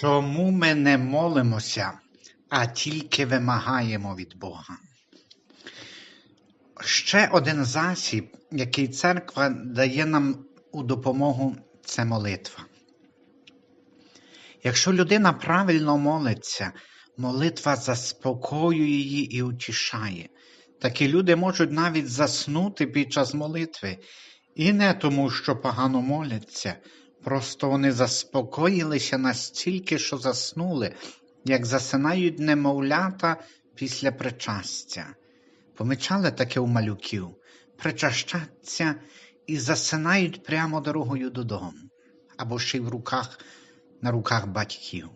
Чому ми не молимося, а тільки вимагаємо від Бога? Ще один засіб, який церква дає нам у допомогу, це молитва. Якщо людина правильно молиться, молитва заспокоює її і утішає. Такі люди можуть навіть заснути під час молитви, і не тому, що погано моляться, просто вони заспокоїлися настільки, що заснули, як засинають немовлята після причастя. Помічали таке у малюків, причащаться і засинають прямо дорогою додому, або ще й в руках, на руках батьків.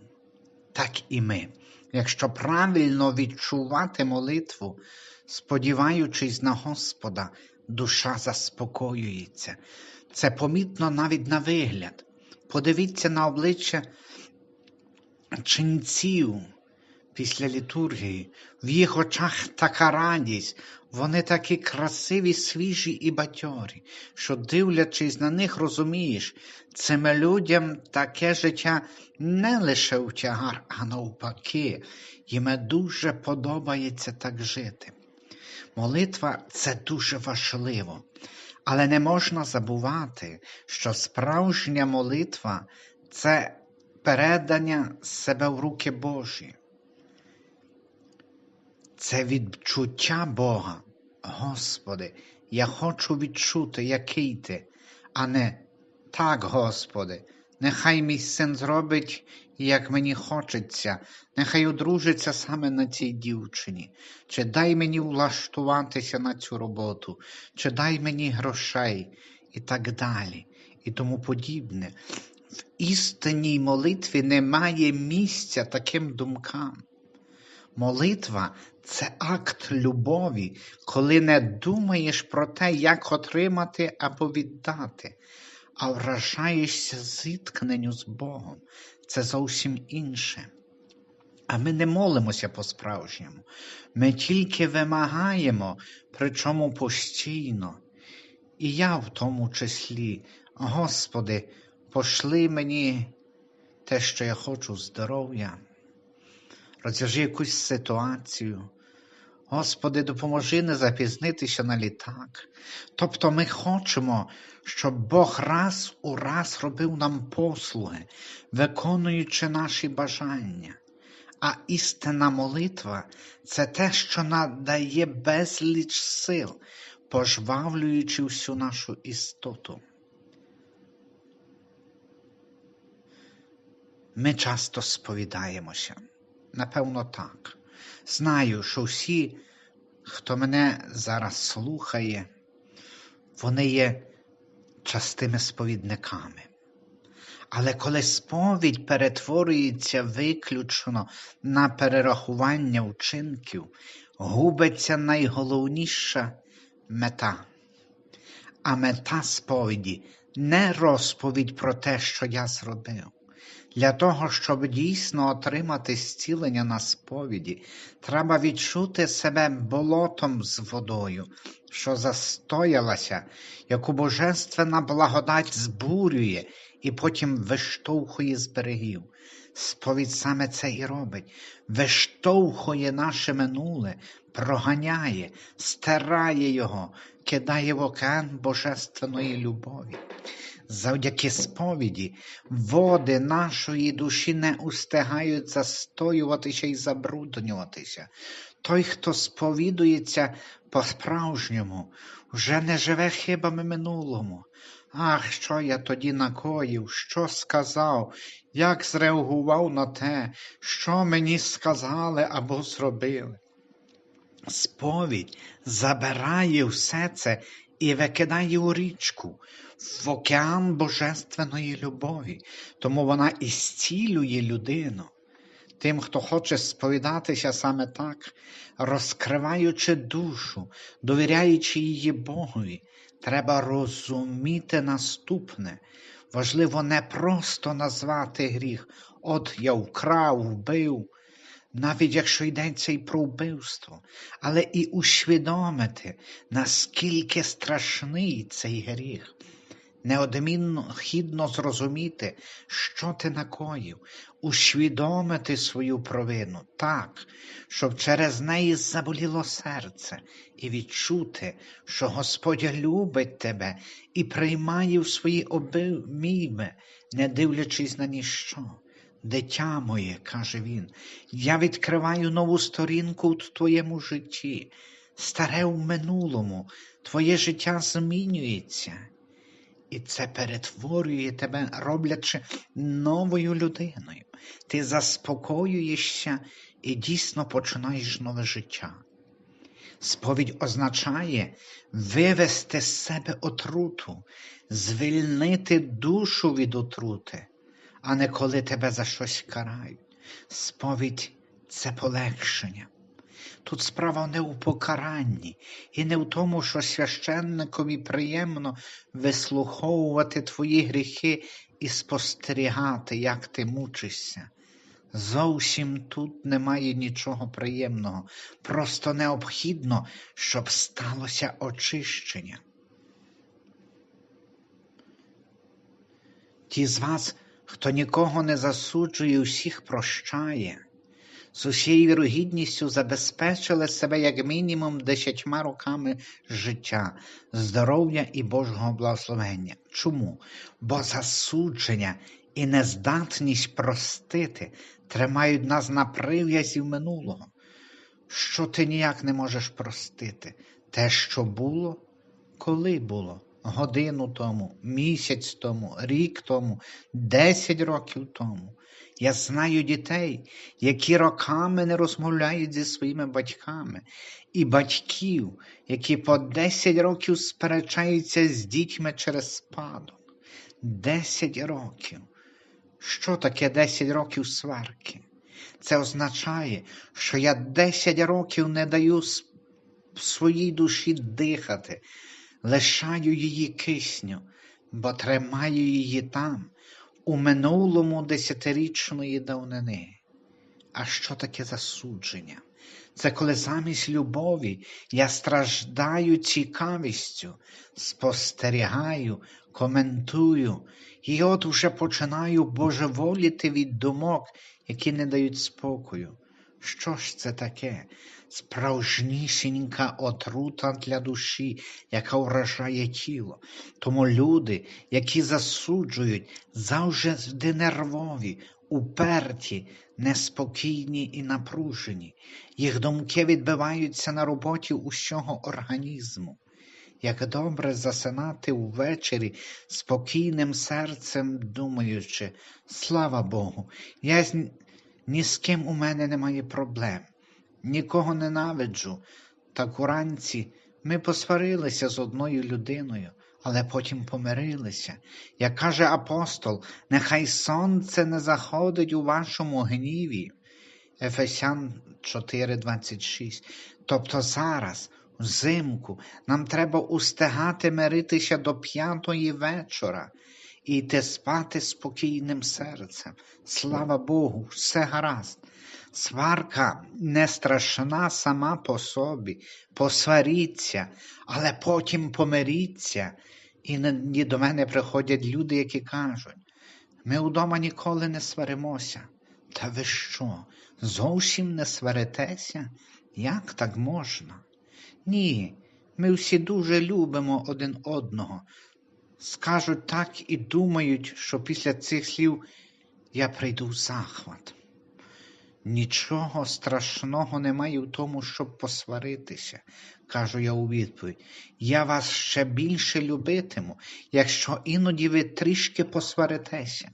Так і ми, якщо правильно відчувати молитву, сподіваючись на Господа, душа заспокоюється. Це помітно навіть на вигляд. Подивіться на обличчя ченців після літургії, в їх очах така радість, вони такі красиві, свіжі і бадьорі, що, дивлячись на них, розумієш, цим людям таке життя не лише в тягар, а навпаки, їм дуже подобається так жити. Молитва це дуже важливо, але не можна забувати, що справжня молитва це передання себе в руки Божі. Це відчуття Бога. Господи, я хочу відчути, який ти, а не так, Господи, нехай мій син зробить, як мені хочеться, нехай одружиться саме на цій дівчині, чи дай мені влаштуватися на цю роботу, чи дай мені грошей? І так далі, і тому подібне. В істинній молитві немає місця таким думкам. Молитва це акт любові, коли не думаєш про те, як отримати або віддати, а вражаєшся зіткненню з Богом. Це зовсім інше. А ми не молимося по-справжньому. Ми тільки вимагаємо, причому постійно. І я в тому числі, Господи, пошли мені те, що я хочу, здоров'я розв'яжи якусь ситуацію. Господи, допоможи не запізнитися на літак. Тобто ми хочемо, щоб Бог раз у раз робив нам послуги, виконуючи наші бажання. А істинна молитва це те, що надає безліч сил, пожвавлюючи всю нашу істоту. Ми часто сповідаємося. Напевно, так. Знаю, що всі, хто мене зараз слухає, вони є частими сповідниками. Але коли сповідь перетворюється виключно на перерахування вчинків, губиться найголовніша мета. А мета сповіді не розповідь про те, що я зробив. Для того, щоб дійсно отримати зцілення на сповіді, треба відчути себе болотом з водою, що застоялася, яку божественна благодать збурює і потім виштовхує з берегів. Сповідь саме це і робить, виштовхує наше минуле, проганяє, стирає його, кидає в океан божественної любові. Завдяки сповіді води нашої душі не устигають застоюватися і забруднюватися. Той, хто сповідується по-справжньому, вже не живе хибами минулому. Ах, що я тоді накоїв, що сказав, як зреагував на те, що мені сказали або зробили. Сповідь забирає все це і викидає у річку, в океан божественної любові, тому вона і зцілює людину. Тим, хто хоче сповідатися саме так, розкриваючи душу, довіряючи її Богові, треба розуміти наступне. Важливо не просто назвати гріх, от я вкрав, вбив, навіть якщо йдеться і про вбивство, але і усвідомити, наскільки страшний цей гріх. Неодмінно зрозуміти, що ти накоїв, усвідомити свою провину так, щоб через неї заболіло серце, і відчути, що Господь любить тебе і приймає в свої обійми, не дивлячись на ніщо. Дитя моє, каже він, я відкриваю нову сторінку в твоєму житті, старе в минулому, твоє життя змінюється. І це перетворює тебе, роблячи новою людиною. Ти заспокоюєшся і дійсно починаєш нове життя. Сповідь означає вивести з себе отруту, звільнити душу від отрути, а не коли тебе за щось карають. Сповідь це полегшення. Тут справа не у покаранні і не в тому, що священникові приємно вислуховувати твої гріхи і спостерігати, як ти мучишся. Зовсім тут немає нічого приємного, просто необхідно, щоб сталося очищення. Ті з вас, хто нікого не засуджує, усіх прощає, з усією вірогідністю забезпечили себе як мінімум десятьма роками життя, здоров'я і Божого благословення. Чому? Бо засудження і нездатність простити тримають нас на прив'язі минулого. Що ти ніяк не можеш простити? Те, що було, коли було, годину тому, місяць тому, рік тому, десять років тому. Я знаю дітей, які роками не розмовляють зі своїми батьками, і батьків, які по 10 років сперечаються з дітьми через спадок. 10 років. Що таке 10 років сварки? Це означає, що я 10 років не даю своїй душі дихати, лишаю її кисню, бо тримаю її там, у минулому десятирічної давнини. А що таке засудження? Це коли замість любові я страждаю цікавістю, спостерігаю, коментую, і от уже починаю божеволіти від думок, які не дають спокою. Що ж це таке? Справжнісінька отрута для душі, яка вражає тіло. Тому люди, які засуджують, завжди нервові, уперті, неспокійні і напружені. Їх думки відбиваються на роботі усього організму. Як добре засинати ввечері спокійним серцем, думаючи, слава Богу, я ні з ким у мене немає проблем нікого ненавиджу. Так уранці ми посварилися з одною людиною, але потім помирилися. Як каже апостол, нехай сонце не заходить у вашому гніві. Ефесян 4:26. Тобто зараз, взимку, нам треба устигати миритися до п'ятої вечора і йти спати спокійним серцем. Слава Богу, все гаразд. Сварка не страшна сама по собі, посваріться, але потім помиріться. І до мене приходять люди, які кажуть, ми вдома ніколи не сваримося. Та ви що, зовсім не сваритеся? Як так можна? Ні, ми всі дуже любимо один одного. Скажуть так і думають, що після цих слів я прийду в захват. Нічого страшного немає в тому, щоб посваритися, кажу я у відповідь. Я вас ще більше любитиму, якщо іноді ви трішки посваритеся.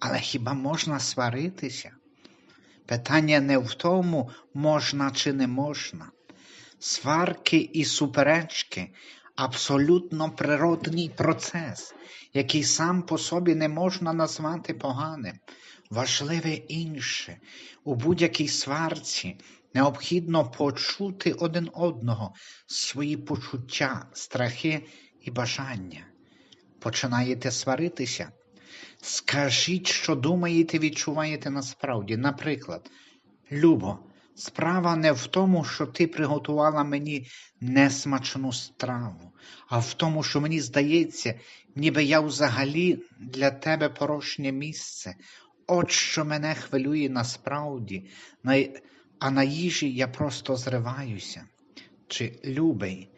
Але хіба можна сваритися? Питання не в тому, можна чи не можна. Сварки і суперечки абсолютно природний процес, який сам по собі не можна назвати поганим. Важливе інше, у будь-якій сварці необхідно почути один одного свої почуття, страхи і бажання. Починаєте сваритися? Скажіть, що думаєте, відчуваєте насправді. Наприклад, Любо, Справа не в тому, що ти приготувала мені несмачну страву, а в тому, що мені здається, ніби я взагалі для тебе порожнє місце. От що мене хвилює насправді, а на їжі я просто зриваюся. Чи любий,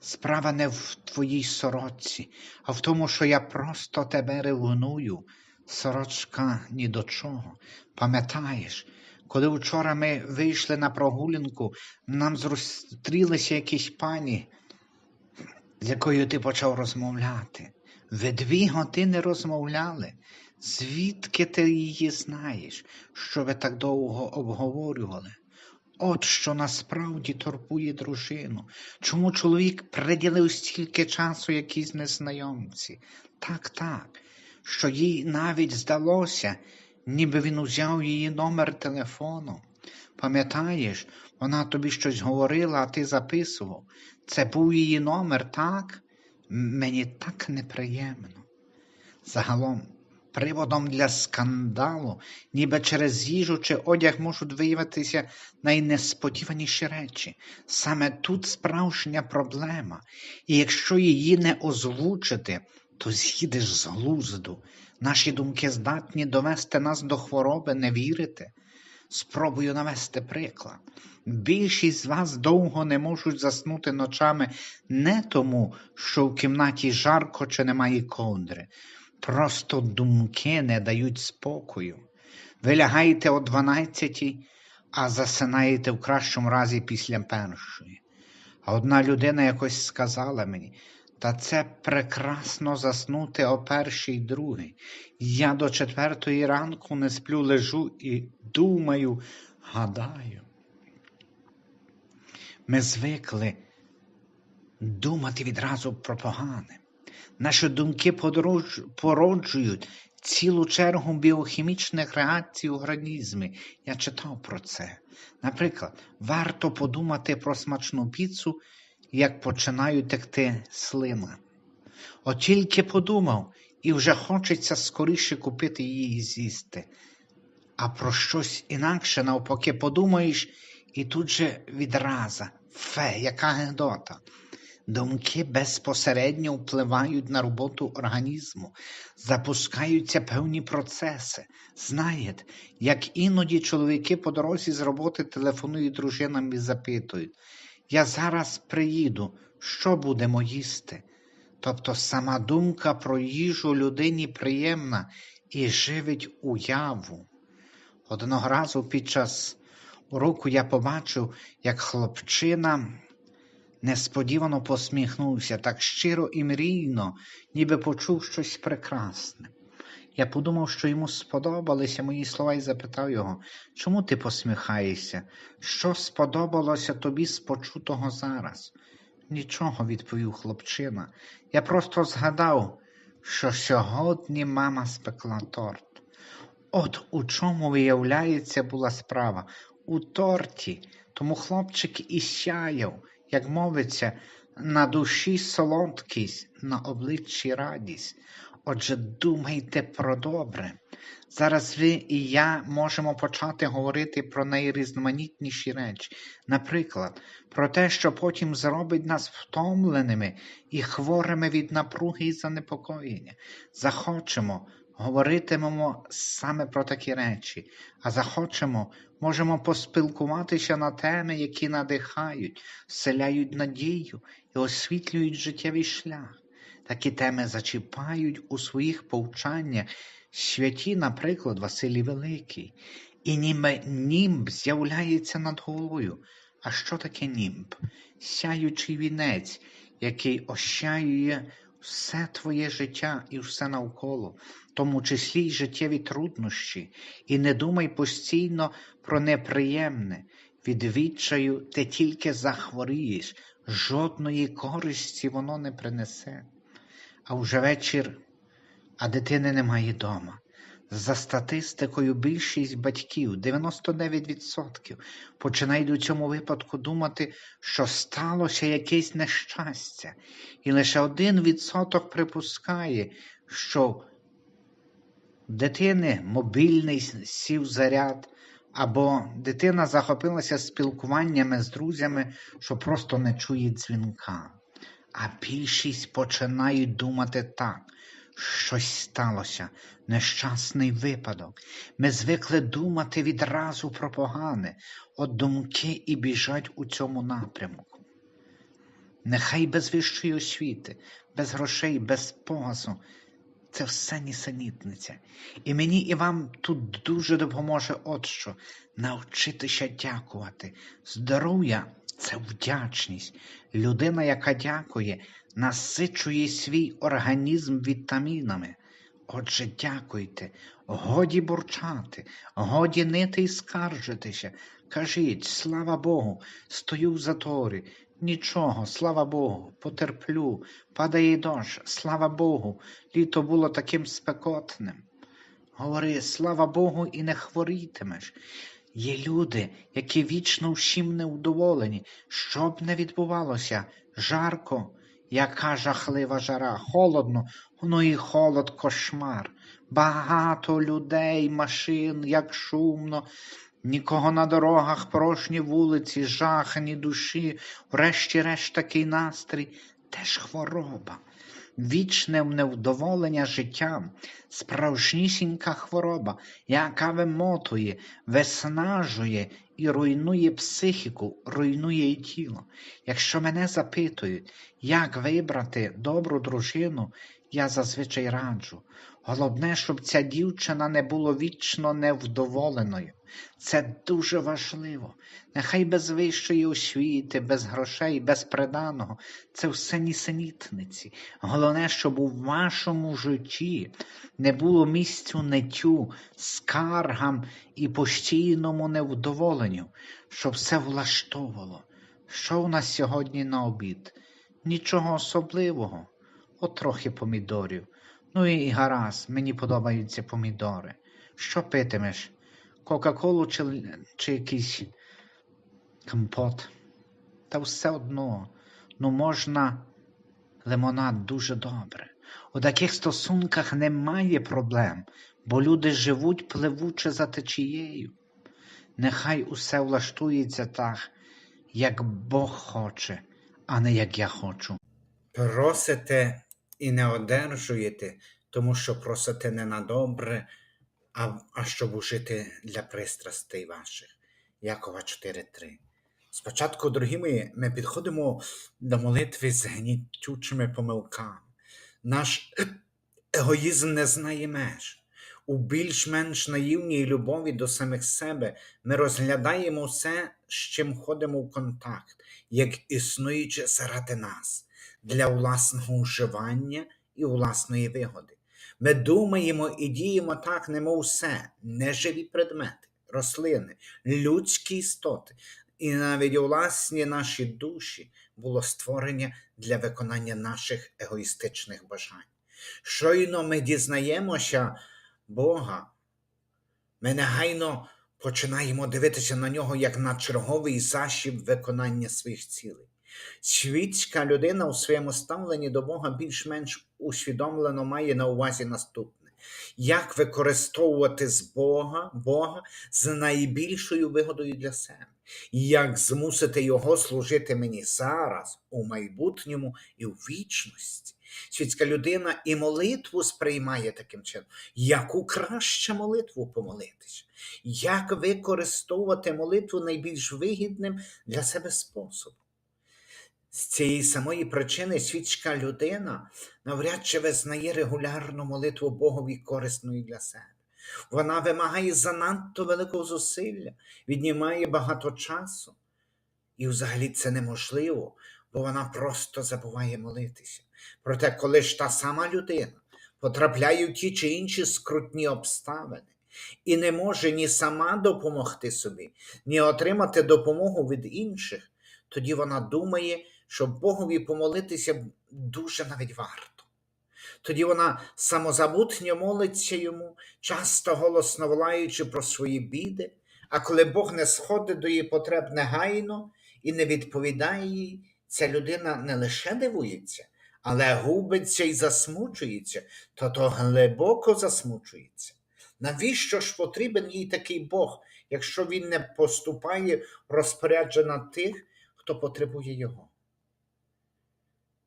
справа не в твоїй сорочці, а в тому, що я просто тебе ревную. Сорочка ні до чого. Пам'ятаєш, коли вчора ми вийшли на прогулянку, нам зустрілися якісь пані, з якою ти почав розмовляти. Ви дві години розмовляли. Звідки ти її знаєш, що ви так довго обговорювали? От що насправді турбує дружину. Чому чоловік приділив стільки часу якійсь незнайомці? Так, так, що їй навіть здалося, ніби він узяв її номер телефону. Пам'ятаєш, вона тобі щось говорила, а ти записував. Це був її номер, так? Мені так неприємно. Загалом, приводом для скандалу, ніби через їжу чи одяг можуть виявитися найнесподіваніші речі. Саме тут справжня проблема, і якщо її не озвучити, то з'їдеш з глузду. Наші думки здатні довести нас до хвороби, не вірите? Спробую навести приклад. Більшість з вас довго не можуть заснути ночами не тому, що в кімнаті жарко чи немає ковдри. Просто думки не дають спокою. Ви лягаєте о 12, а засинаєте в кращому разі після першої. А одна людина якось сказала мені, та це прекрасно заснути о першій другій. Я до четвертої ранку не сплю, лежу і думаю, гадаю. Ми звикли думати відразу про погане. Наші думки породжують цілу чергу біохімічних реакцій у організмі. Я читав про це. Наприклад, варто подумати про смачну піцу, як починають текти слина. От тільки подумав, і вже хочеться скоріше купити її і з'їсти. А про щось інакше, навпаки, подумаєш, і тут же відраза. Фе, яка гедота. Думки безпосередньо впливають на роботу організму, запускаються певні процеси. Знаєте, як іноді чоловіки по дорозі з роботи телефонують дружинам і запитують: Я зараз приїду, що будемо їсти? Тобто сама думка про їжу людині приємна і живить уяву. Одного разу під час уроку я побачив, як хлопчина несподівано посміхнувся так щиро і мрійно, ніби почув щось прекрасне. Я подумав, що йому сподобалися мої слова і запитав його, чому ти посміхаєшся? Що сподобалося тобі з почутого зараз? Нічого, відповів хлопчина. Я просто згадав, що сьогодні мама спекла торт. От у чому, виявляється, була справа у торті, тому хлопчик і сяяв, як мовиться, на душі солодкість, на обличчі радість. Отже, думайте про добре. Зараз ви і я можемо почати говорити про найрізноманітніші речі. Наприклад, про те, що потім зробить нас втомленими і хворими від напруги і занепокоєння. Захочемо, говоритимемо саме про такі речі, а захочемо, можемо поспілкуватися на теми, які надихають, вселяють надію і освітлюють життєвий шлях. Такі теми зачіпають у своїх повчаннях святі, наприклад, Василій Великий. І ніби німб з'являється над головою. А що таке німб? Сяючий вінець, який ощаює все твоє життя і все навколо, в тому числі й життєві труднощі, і не думай постійно про неприємне. Від відчаю ти тільки захворієш, жодної користі воно не принесе. А вже вечір, а дитини немає дома. За статистикою, більшість батьків, 99%, починають у цьому випадку думати, що сталося якесь нещастя, і лише один відсоток припускає, що дитини мобільний сів заряд, Або дитина захопилася спілкуваннями з друзями, що просто не чує дзвінка. А більшість починають думати так. Щось сталося, нещасний випадок. Ми звикли думати відразу про погане, от думки і біжать у цьому напрямку. Нехай без вищої освіти, без грошей, без погасу. Це все нісенітниця. І мені і вам тут дуже допоможе от що навчитися дякувати. Здоров'я це вдячність. Людина, яка дякує, насичує свій організм вітамінами. Отже, дякуйте, годі бурчати, годі нити і скаржитися. Кажіть, слава Богу, стою в заторі. Нічого, слава Богу, потерплю, падає дощ, слава Богу, літо було таким спекотним. Говори, слава Богу, і не хворітимеш. Є люди, які вічно всім невдоволені, що б не відбувалося, жарко, яка жахлива жара, холодно, ну і холод кошмар. Багато людей, машин, як шумно, нікого на дорогах, порожні вулиці, жах, ні душі, врешті-решт такий настрій, теж хвороба. Вічне невдоволення життям, справжнісінька хвороба, яка вимотує, виснажує і руйнує психіку, руйнує і тіло. Якщо мене запитують, як вибрати добру дружину, я зазвичай раджу. Головне, щоб ця дівчина не була вічно невдоволеною. Це дуже важливо. Нехай без вищої освіти, без грошей, без приданого. Це все нісенітниці. Головне, щоб у вашому житті не було місцю нетю, скаргам і постійному невдоволенню, щоб все влаштовувало. Що у нас сьогодні на обід? Нічого особливого, от трохи помідорів. Ну і гаразд, мені подобаються помідори. Що питимеш? Кока-колу чи, чи якийсь компот? Та все одно, ну можна лимонад дуже добре. У таких стосунках немає проблем, бо люди живуть пливучи за течією. Нехай усе влаштується так, як Бог хоче, а не як я хочу. Просите і не одержуєте, тому що просите не на добре, а, а щоб ужити для пристрастей ваших. Якова 4.3. Спочатку, дорогі мої, ми підходимо до молитви з гнітючими помилками. Наш егоїзм не знає меж. У більш-менш наївній любові до самих себе ми розглядаємо все, з чим ходимо в контакт, як існуюче заради нас, для власного уживання і власної вигоди. Ми думаємо і діємо так, немов все, неживі предмети, рослини, людські істоти, і навіть власні наші душі було створення для виконання наших егоїстичних бажань. Щойно ми дізнаємося Бога, ми негайно починаємо дивитися на нього як на черговий засіб виконання своїх цілей. Світська людина у своєму ставленні до Бога більш-менш усвідомлено має на увазі наступне: як використовувати з Бога, Бога з найбільшою вигодою для себе, як змусити Його служити мені зараз, у майбутньому і у вічності. Світська людина і молитву сприймає таким чином, яку краще молитву помолитися, як використовувати молитву найбільш вигідним для себе способом. З цієї самої причини світська людина навряд чи визнає регулярну молитву Богові корисною для себе. Вона вимагає занадто великого зусилля, віднімає багато часу. І взагалі це неможливо, бо вона просто забуває молитися. Проте, коли ж та сама людина потрапляє в ті чи інші скрутні обставини і не може ні сама допомогти собі, ні отримати допомогу від інших, тоді вона думає, що Богові помолитися дуже навіть варто. Тоді вона самозабутньо молиться йому, часто голосно волаючи про свої біди, а коли Бог не сходить до її потреб негайно і не відповідає їй, ця людина не лише дивується, але губиться і засмучується, то то глибоко засмучується. Навіщо ж потрібен їй такий Бог, якщо він не поступає в розпорядження тих, хто потребує його.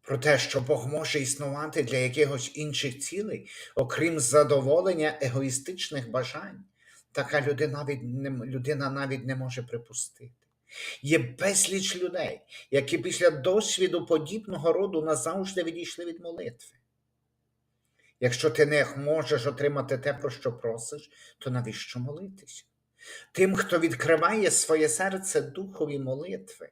Про те, що Бог може існувати для якихось інших цілей, окрім задоволення егоїстичних бажань, така людина навіть не, людина навіть не може припустити. Є безліч людей, які після досвіду подібного роду назавжди відійшли від молитви. Якщо ти не можеш отримати те, про що просиш, то навіщо молитися? Тим, хто відкриває своє серце духові молитви,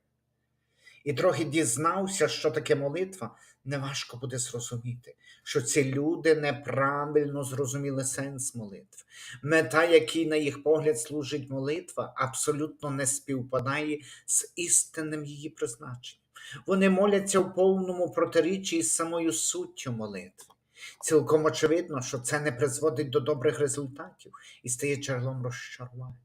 і трохи дізнався, що таке молитва, неважко буде зрозуміти, що ці люди неправильно зрозуміли сенс молитви. Мета, якій, на їх погляд, служить молитва, абсолютно не співпадає з істинним її призначенням. Вони моляться в повному протиріччі з самою суттю молитви. Цілком очевидно, що це не призводить до добрих результатів і стає джерелом розчарувань.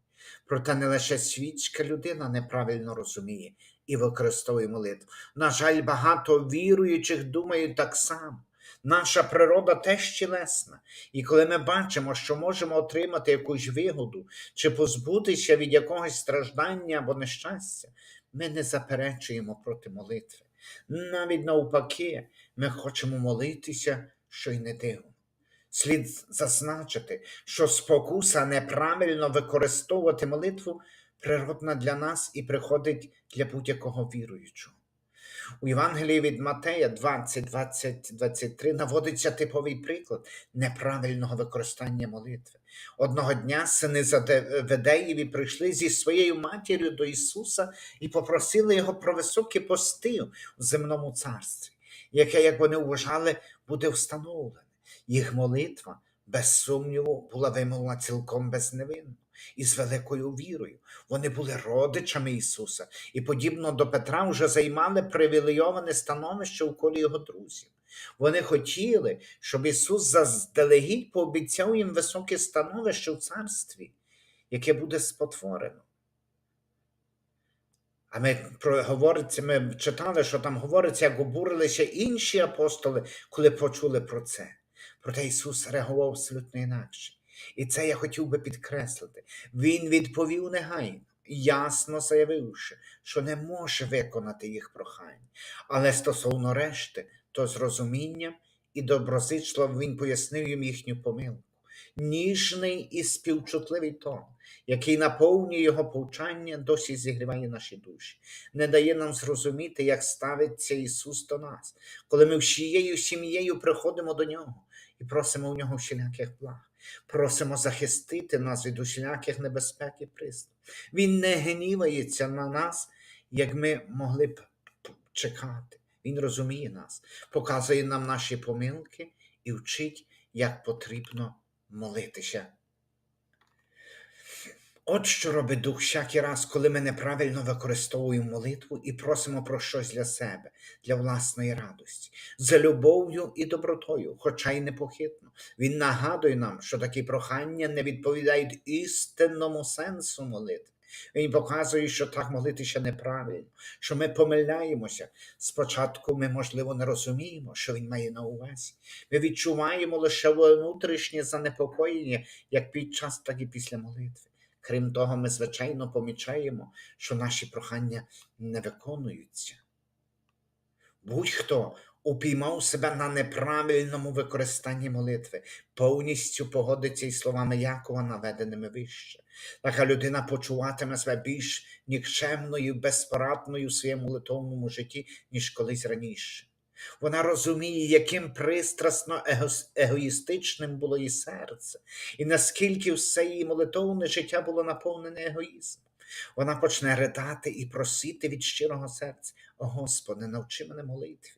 Проте не лише світська людина неправильно розуміє і використовує молитву. На жаль, багато віруючих думають так само. Наша природа теж тілесна, і коли ми бачимо, що можемо отримати якусь вигоду чи позбутися від якогось страждання або нещастя, ми не заперечуємо проти молитви. Навіть навпаки, ми хочемо молитися, що й не дивно. Слід зазначити, що спокуса неправильно використовувати молитву природна для нас і приходить для будь-якого віруючого. У Євангелії від Матея 20, 20, 23 наводиться типовий приклад неправильного використання молитви. Одного дня сини Заведеєві прийшли зі своєю матір'ю до Ісуса і попросили його про високі пости у земному царстві, яке, як вони вважали, буде встановлене. Їх молитва, без сумніву, була вимовлена цілком безневинно і з великою вірою. Вони були родичами Ісуса і, подібно до Петра, вже займали привілейоване становище у колі його друзів. Вони хотіли, щоб Ісус заздалегідь пообіцяв їм високе становище в царстві, яке буде спотворено. А ми про говориться, ми читали, що там говориться, як обурилися інші апостоли, коли почули про це. Проте Ісус реагував абсолютно інакше. І це я хотів би підкреслити. Він відповів негайно, ясно заявивши, що не може виконати їх прохання. Але стосовно решти, то з розумінням і доброзичливо він пояснив їм їхню помилку. Ніжний і співчутливий тон, який наповнює його повчання, досі зігріває наші душі, не дає нам зрозуміти, як ставиться Ісус до нас, коли ми всією сім'єю приходимо до Нього і просимо у нього всіляких благ. Просимо захистити нас від усіляких небезпек і пристав. Він не гнівається на нас, як ми могли б чекати. Він розуміє нас, показує нам наші помилки і вчить, як потрібно молитися. От що робить дух всякий раз, коли ми неправильно використовуємо молитву і просимо про щось для себе, для власної радості, за любов'ю і добротою, хоча й непохитно. Він нагадує нам, що такі прохання не відповідають істинному сенсу молитви. Він показує, що так молитися неправильно, що ми помиляємося. Спочатку ми, можливо, не розуміємо, що він має на увазі. Ми відчуваємо лише внутрішнє занепокоєння як під час, так і після молитви. Крім того, ми, звичайно, помічаємо, що наші прохання не виконуються. Будь-хто упіймав себе на неправильному використанні молитви, повністю погодиться із словами Якова, наведеними вище. Така людина почуватиме себе більш нікчемною, безпорадною у своєму молитовному житті, ніж колись раніше. Вона розуміє, яким пристрасно егоїстичним було її серце, і наскільки все її молитовне життя було наповнене егоїзмом. Вона почне ридати і просити від щирого серця: О Господи, навчи мене молитві.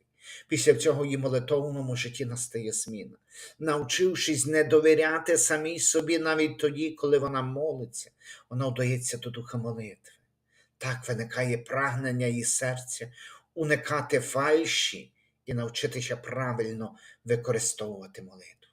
Після цього її молитовному житті настає зміна, навчившись не довіряти самій собі навіть тоді, коли вона молиться, вона вдається до духа молитви. Так виникає прагнення її серця уникати фальші і навчитися правильно використовувати молитву.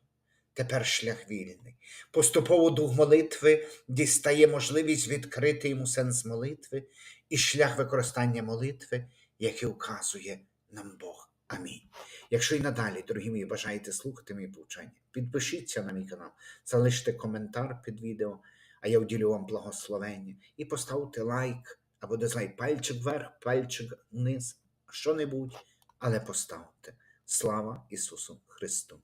Тепер шлях вільний. Поступово дух молитви дістає можливість відкрити йому сенс молитви і шлях використання молитви, який указує нам Бог. Амінь. Якщо і надалі, дорогі мої, бажаєте слухати мої повчання, підпишіться на мій канал, залиште коментар під відео. а я вділю вам благословення. І поставте лайк або дизлайк, пальчик вверх, пальчик вниз, що-небудь, але поставте. Слава Ісусу Христу!